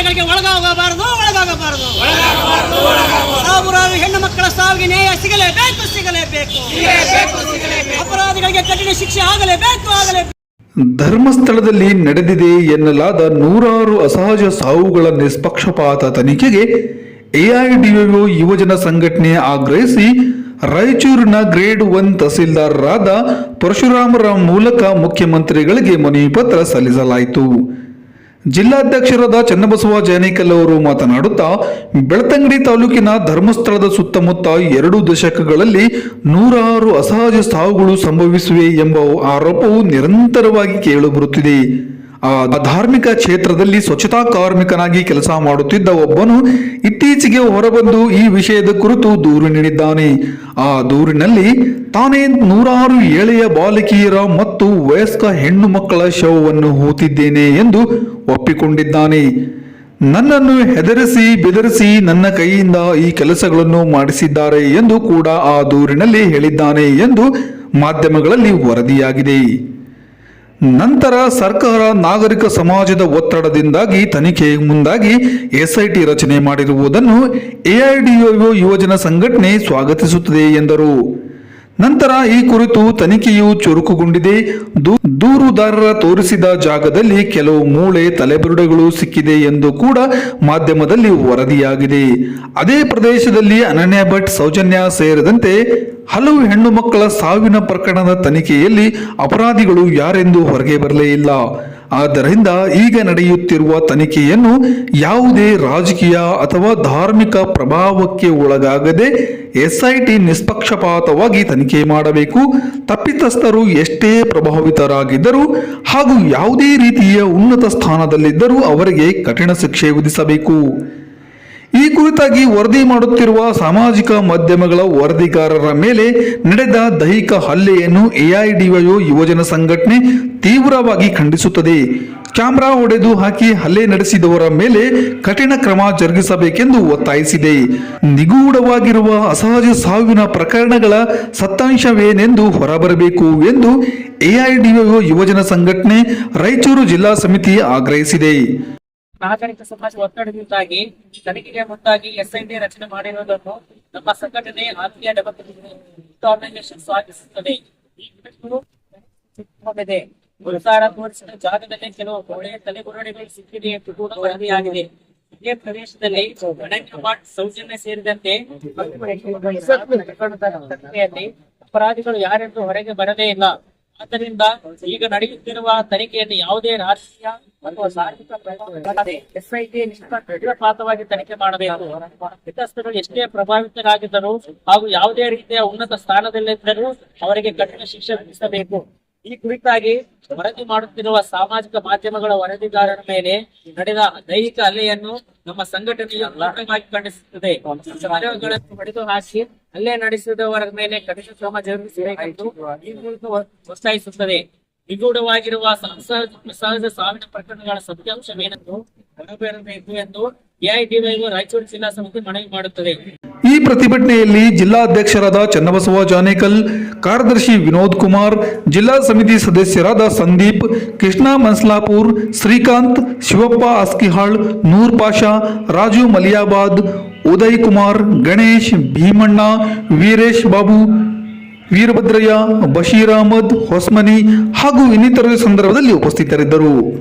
ಅಪರಾಧಗಳಿಗೆ ಒಳಗಾಗಬಾರದು ಒಳಗಾಗಬಾರದು. ಸಾವಿರಾರು ಹೆಣ್ಣು ಮಕ್ಕಳ ಸಾವಿಗೆ ನ್ಯಾಯ ಸಿಗಲೇಬೇಕು ಸಿಗಲೇಬೇಕು. ಅಪರಾಧಿಗಳಿಗೆ ಕಠಿಣ ಶಿಕ್ಷೆ ಆಗಲೇಬೇಕು ಆಗಲೇಬೇಕು. ಧರ್ಮಸ್ಥಳದಲ್ಲಿ ನಡೆದಿದೆ ಎನ್ನಲಾದ ನೂರಾರು ಅಸಹಜ ಸಾವುಗಳ ನಿಷ್ಪಕ್ಷಪಾತ ತನಿಖೆಗೆ ಎಐಡಿಒ ಯುವಜನ ಸಂಘಟನೆ ಆಗ್ರಹಿಸಿ ರಾಯಚೂರಿನ ಗ್ರೇಡ್ ಒನ್ ತಹಸೀಲ್ದಾರರಾದ ಪರಶುರಾಮರ ಮೂಲಕ ಮುಖ್ಯಮಂತ್ರಿಗಳಿಗೆ ಮನವಿ ಪತ್ರ ಸಲ್ಲಿಸಲಾಯಿತು. ಜಿಲ್ಲಾಧ್ಯಕ್ಷರಾದ ಚನ್ನಬಸವ ಜಾನೇಕಲ್ ಅವರು ಮಾತನಾಡುತ್ತಾ, ಬೆಳ್ತಂಗಡಿ ತಾಲೂಕಿನ ಧರ್ಮಸ್ಥಳದ ಸುತ್ತಮುತ್ತ ಎರಡು ದಶಕಗಳಲ್ಲಿ ನೂರಾರು ಅಸಹಜ ಸಾವುಗಳು ಸಂಭವಿಸಿವೆ ಎಂಬ ಆರೋಪವು ನಿರಂತರವಾಗಿ ಕೇಳಿಬರುತ್ತಿದೆ ಧಾರ್ಮಿಕ ಕ್ಷೇತ್ರದಲ್ಲಿ ಸ್ವಚ್ಛತಾ ಕಾರ್ಮಿಕನಾಗಿ ಕೆಲಸ ಮಾಡುತ್ತಿದ್ದ ಒಬ್ಬನು ಇತ್ತೀಚೆಗೆ ಹೊರಬಂದು ಈ ವಿಷಯದ ಕುರಿತು ದೂರು ನೀಡಿದ್ದಾನೆ. ಆ ದೂರಿನಲ್ಲಿ ತಾನೇ ನೂರಾರು ಏಳೆಯ ಬಾಲಕಿಯರ ಮತ್ತು ವಯಸ್ಕ ಹೆಣ್ಣು ಮಕ್ಕಳ ಶವವನ್ನು ಹೂತಿದ್ದೇನೆ ಎಂದು ಒಪ್ಪಿಕೊಂಡಿದ್ದಾನೆ. ನನ್ನನ್ನು ಹೆದರಿಸಿ ಬೆದರಿಸಿ ನನ್ನ ಕೈಯಿಂದ ಈ ಕೆಲಸಗಳನ್ನು ಮಾಡಿಸಿದ್ದಾರೆ ಎಂದು ಕೂಡ ಆ ದೂರಿನಲ್ಲಿ ಹೇಳಿದ್ದಾನೆ ಎಂದು ಮಾಧ್ಯಮಗಳಲ್ಲಿ ವರದಿಯಾಗಿದೆ. ನಂತರ ಸರ್ಕಾರ ನಾಗರಿಕ ಸಮಾಜದ ಒತ್ತಡದಿಂದಾಗಿ ತನಿಖೆ ಮುಂದಾಗಿ ಎಸ್ಐಟಿ ರಚನೆ ಮಾಡಿರುವುದನ್ನು ಎಐಡಿಒ ಯುವಜನ ಸಂಘಟನೆ ಸ್ವಾಗತಿಸುತ್ತದೆ ಎಂದರು. ನಂತರ ಈ ಕುರಿತು ತನಿಖೆಯು ಚುರುಕುಗೊಂಡಿದೆ. ದೂರುದಾರರ ತೋರಿಸಿದ ಜಾಗದಲ್ಲಿ ಕೆಲವು ಮೂಳೆ ತಲೆಬುರುಡೆಗಳು ಸಿಕ್ಕಿದೆ ಎಂದು ಕೂಡ ಮಾಧ್ಯಮದಲ್ಲಿ ವರದಿಯಾಗಿದೆ. ಅದೇ ಪ್ರದೇಶದಲ್ಲಿ ಅನನ್ಯ ಭಟ್ ಸೌಜನ್ಯ ಸೇರಿದಂತೆ ಹಲವು ಹೆಣ್ಣು ಮಕ್ಕಳ ಸಾವಿನ ಪ್ರಕರಣದ ತನಿಖೆಯಲ್ಲಿ ಅಪರಾಧಿಗಳು ಯಾರೆಂದು ಹೊರಗೆ ಬರಲೇ ಇಲ್ಲ. ಆದ್ದರಿಂದ ಈಗ ನಡೆಯುತ್ತಿರುವ ತನಿಖೆಯನ್ನು ಯಾವುದೇ ರಾಜಕೀಯ ಅಥವಾ ಧಾರ್ಮಿಕ ಪ್ರಭಾವಕ್ಕೆ ಒಳಗಾಗದೆ ಎಸ್ಐಟಿ ನಿಷ್ಪಕ್ಷಪಾತವಾಗಿ ತನಿಖೆ ಮಾಡಬೇಕು. ತಪ್ಪಿತಸ್ಥರು ಎಷ್ಟೇ ಪ್ರಭಾವಿತರಾಗಿದ್ದರೂ ಹಾಗೂ ಯಾವುದೇ ರೀತಿಯ ಉನ್ನತ ಸ್ಥಾನದಲ್ಲಿದ್ದರೂ ಅವರಿಗೆ ಕಠಿಣ ಶಿಕ್ಷೆ ವಿಧಿಸಬೇಕು. ಈ ಕುರಿತಾಗಿ ವರದಿ ಮಾಡುತ್ತಿರುವ ಸಾಮಾಜಿಕ ಮಾಧ್ಯಮಗಳ ವರದಿಗಾರರ ಮೇಲೆ ನಡೆದ ದೈಹಿಕ ಹಲ್ಲೆಯನ್ನು ಎಐಡಿವೈಒ ಯುವಜನ ಸಂಘಟನೆ ತೀವ್ರವಾಗಿ ಖಂಡಿಸುತ್ತದೆ. ಕ್ಯಾಮ್ರಾ ಹೊಡೆದು ಹಾಕಿ ಹಲ್ಲೆ ನಡೆಸಿದವರ ಮೇಲೆ ಕಠಿಣ ಕ್ರಮ ಜರುಗಿಸಬೇಕೆಂದು ಒತ್ತಾಯಿಸಿದೆ. ನಿಗೂಢವಾಗಿರುವ ಅಸಹಜ ಸಾವಿನ ಪ್ರಕರಣಗಳ ಸತ್ತಾಂಶವೇನೆಂದು ಹೊರಬರಬೇಕು ಎಂದು ಎಐಡಿಒ ಯುವಜನ ಸಂಘಟನೆ ರಾಯಚೂರು ಜಿಲ್ಲಾ ಸಮಿತಿ ಆಗ್ರಹಿಸಿದೆ. ನಾಗರಿಕ ಸಮಾಜ ಒತ್ತಡದಿಂದಾಗಿ ತನಿಖೆಗೆ ಮುಂದಾಗಿ ಎಸ್ಐಟಿ ರಚನೆ ಮಾಡಿರುವುದನ್ನು ನಮ್ಮ ಸಂಘಟನೆ ಆತ್ಮೀಯ ಡೆಮೋಕ್ರೆಟಿಕ್ ಆರ್ಗನೈಸೇಷನ್ ಸ್ವಾಗತಿಸುತ್ತದೆ. ಈ ತೋರಿಸಿದ ಜಾಗದಲ್ಲಿ ಕೆಲವು ಒಳ್ಳೆಯ ತಲೆಗುರಡಿಗಳು ಸಿಕ್ಕಿದೆ ಎಂದು ಕೂಡ ವರದಿಯಾಗಿದೆ. ಇದೇ ಪ್ರದೇಶದಲ್ಲಿ ಅನನ್ಯ ಸೌಜನ್ಯ ಸೇರಿದಂತೆ ಅಪರಾಧಿಗಳು ಯಾರೆಂದು ಹೊರಗೆ ಬರದೇ ಇಲ್ಲ. ಆದ್ದರಿಂದ ಈಗ ನಡೆಯುತ್ತಿರುವ ತನಿಖೆಯನ್ನು ಯಾವುದೇ ರಾಜಕೀಯ ಅಥವಾ ತನಿಖೆ ಮಾಡಬೇಕು. ಎಷ್ಟೇ ಪ್ರಭಾವಿತರಾಗಿದ್ದರೂ ಹಾಗೂ ಯಾವುದೇ ರೀತಿಯ ಉನ್ನತ ಸ್ಥಾನದಲ್ಲಿದ್ದರೂ ಅವರಿಗೆ ಕಠಿಣ ಶಿಕ್ಷೆ ವಿಧಿಸಬೇಕು. ಈ ಕುರಿತಾಗಿ ವರದಿ ಮಾಡುತ್ತಿರುವ ಸಾಮಾಜಿಕ ಮಾಧ್ಯಮಗಳ ವರದಿಗಾರರ ಮೇಲೆ ನಡೆದ ದೈಹಿಕ ಹಲ್ಲೆಯನ್ನು ನಮ್ಮ ಸಂಘಟನೆಯು ತೀವ್ರವಾಗಿ ಖಂಡಿಸುತ್ತದೆ. ಹೊಡೆದು ಹಾಕಿ ಹಲ್ಲೆ ನಡೆಸಿದವರ ಮೇಲೆ ಕಠಿಣ ಕ್ರಮ ಜರುಗಿಸಬೇಕೆಂದು ಈ ಒ- ಒತ್ತಾಯಿಸುತ್ತದೆ ನಿಗೂಢವಾಗಿರುವ ಸಹಜ ಸಾವಿನ ಪ್ರಕರಣಗಳ ಸತ್ಯಾಂಶವೇನೆಂದು ಹೊರಬರಬೇಕು ಎಂದು ಎಐಡಿವೈಗೂ ರಾಯಚೂರು ಜಿಲ್ಲಾ ಸಮಿತಿ ಮನವಿ ಮಾಡುತ್ತದೆ. ಪ್ರತಿಭಟನೆಯಲ್ಲಿ ಜಿಲ್ಲಾಧ್ಯಕ್ಷರಾದ ಚನ್ನಬಸವ ಜಾನೇಕಲ್, ಕಾರ್ಯದರ್ಶಿ ವಿನೋದ್ ಕುಮಾರ್, ಜಿಲ್ಲಾ ಸಮಿತಿ ಸದಸ್ಯರಾದ ಸಂದೀಪ್, ಕೃಷ್ಣ ಮನ್ಸ್ಲಾಪುರ್, ಶ್ರೀಕಾಂತ್, ಶಿವಪ್ಪ ಅಸ್ಕಿಹಾಳ್, ನೂರ್ ಪಾಷಾ, ರಾಜು ಮಲಿಯಾಬಾದ್, ಉದಯ್ ಕುಮಾರ್, ಗಣೇಶ್, ಭೀಮಣ್ಣ, ವೀರೇಶ್ ಬಾಬು, ವೀರಭದ್ರಯ್ಯ, ಬಶೀರ್ ಅಹಮದ್, ಹೊಸ್ಮನಿ ಹಾಗೂ ಇನ್ನಿತರ ಸಂದರ್ಭದಲ್ಲಿ ಉಪಸ್ಥಿತರಿದ್ದರು.